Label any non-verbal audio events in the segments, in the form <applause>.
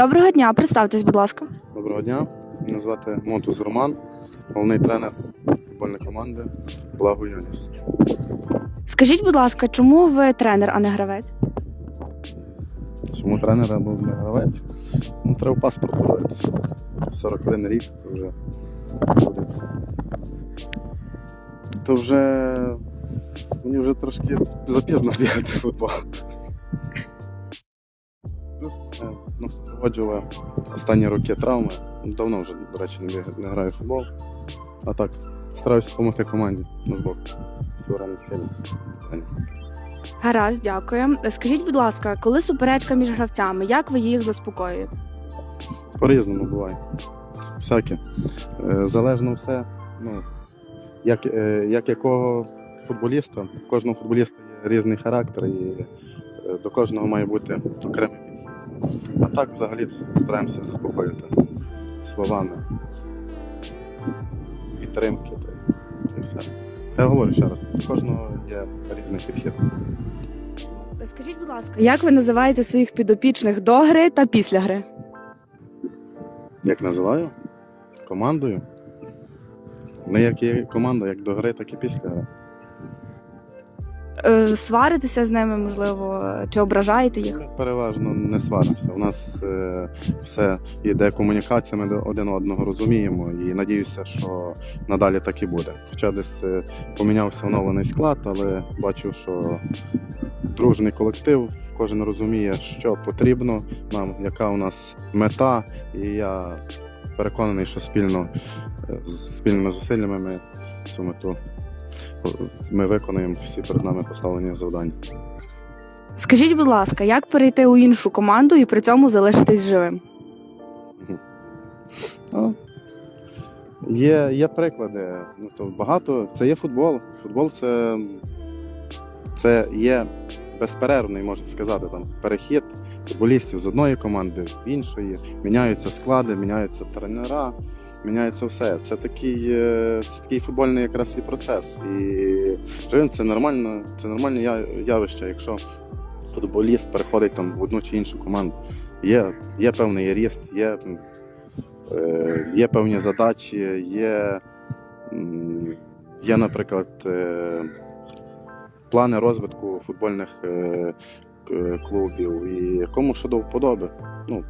Доброго дня, представтесь, будь ласка. Доброго дня. Мене звати Мотус Роман, головний тренер футбольної команди Благо Юніс. Скажіть, будь ласка, чому ви тренер, а не гравець? Чому тренера був не гравець? Ну, треба паспорт подивитися. 41 рік, то вже буде. То вже мені вже трошки запізно бігати в футбол. Плюс мене ну, супроводжували останні роки травми. Давно вже, до речі, не, граю в футбол. А так, стараюся допомогти команді на збок. Суверенна сильна. Гаразд, дякую. Скажіть, будь ласка, коли суперечка між гравцями, як ви їх заспокоюєте? По-різному буває. Всяке. Е, Залежно все. Ну, як, е, як якого футболіста, у кожного футболіста є різний характер і е, до кожного має бути окремий. А так взагалі стараємося заспокоїти словами. Підтримки та і все. Я говорю ще раз, у кожного є різний підхід. Скажіть, будь ласка, як ви називаєте своїх підопічних до гри та після гри? Як називаю? Командою. Ми як є команда, як до гри, так і після гри. Е, сваритеся з ними, можливо, чи ображаєте їх? Переважно не сваримося. У нас е, все йде комунікація, ми один одного розуміємо і надіюся, що надалі так і буде. Хоча десь е, помінявся оновлений склад, але бачу, що дружний колектив, кожен розуміє, що потрібно нам, яка у нас мета, і я переконаний, що спільно е, з спільними зусиллями ми цю мету ми виконуємо всі перед нами поставлені завдання. Скажіть, будь ласка, як перейти у іншу команду і при цьому залишитись живим? Ну, є, є приклади. Ну, то багато. Це є футбол. Футбол це, це є безперервний, можна сказати, там, перехід футболістів з одної команди в іншої. Міняються склади, міняються тренера, міняється все. Це такий, е, це такий футбольний якраз і процес. І це нормально, це нормальне явище, якщо футболіст переходить там в одну чи іншу команду. Є, є певний ріст, є Е, Є певні задачі, є, є наприклад, е, плани розвитку футбольних е, клубів і кому що до вподоби. Ну,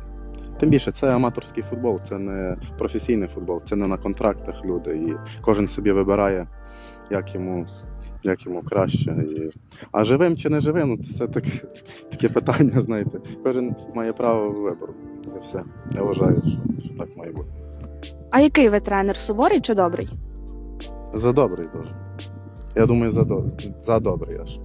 тим більше це аматорський футбол, це не професійний футбол, це не на контрактах люди. І кожен собі вибирає, як йому, як йому краще. І... А живим чи не живим, ну, це так, таке питання, <laughs> знаєте. Кожен має право вибору. І все. Я вважаю, що, що так має бути. А який ви тренер суворий чи добрий? За добрий дуже. Я думаю, за, до... за добрий аж.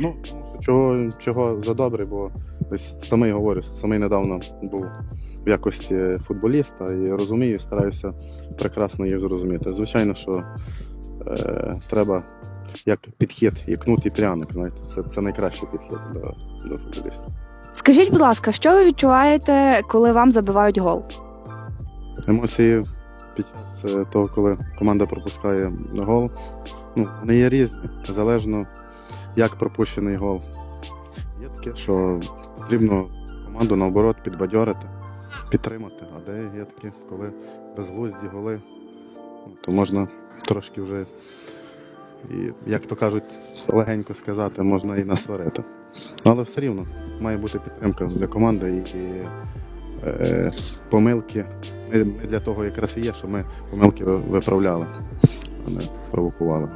Ну, тому що чого, чого за добрий, бо ось самий говорю, самий недавно був в якості футболіста і розумію, стараюся прекрасно їх зрозуміти. Звичайно, що е, треба як підхід, як кнут і пряник, знаєте, це, це найкращий підхід до, до футболіста. Скажіть, будь ласка, що ви відчуваєте, коли вам забивають гол? Емоції під час того, коли команда пропускає гол, ну, вони є різні, залежно як пропущений гол. Є таке, що потрібно команду наоборот підбадьорити, підтримати. А де є такі, коли безглузді голи, ну, то можна трошки вже, і, як то кажуть, легенько сказати, можна і насварити. Але все рівно має бути підтримка для команди і, помилки. Ми, ми для того якраз і є, що ми помилки виправляли, а не провокували.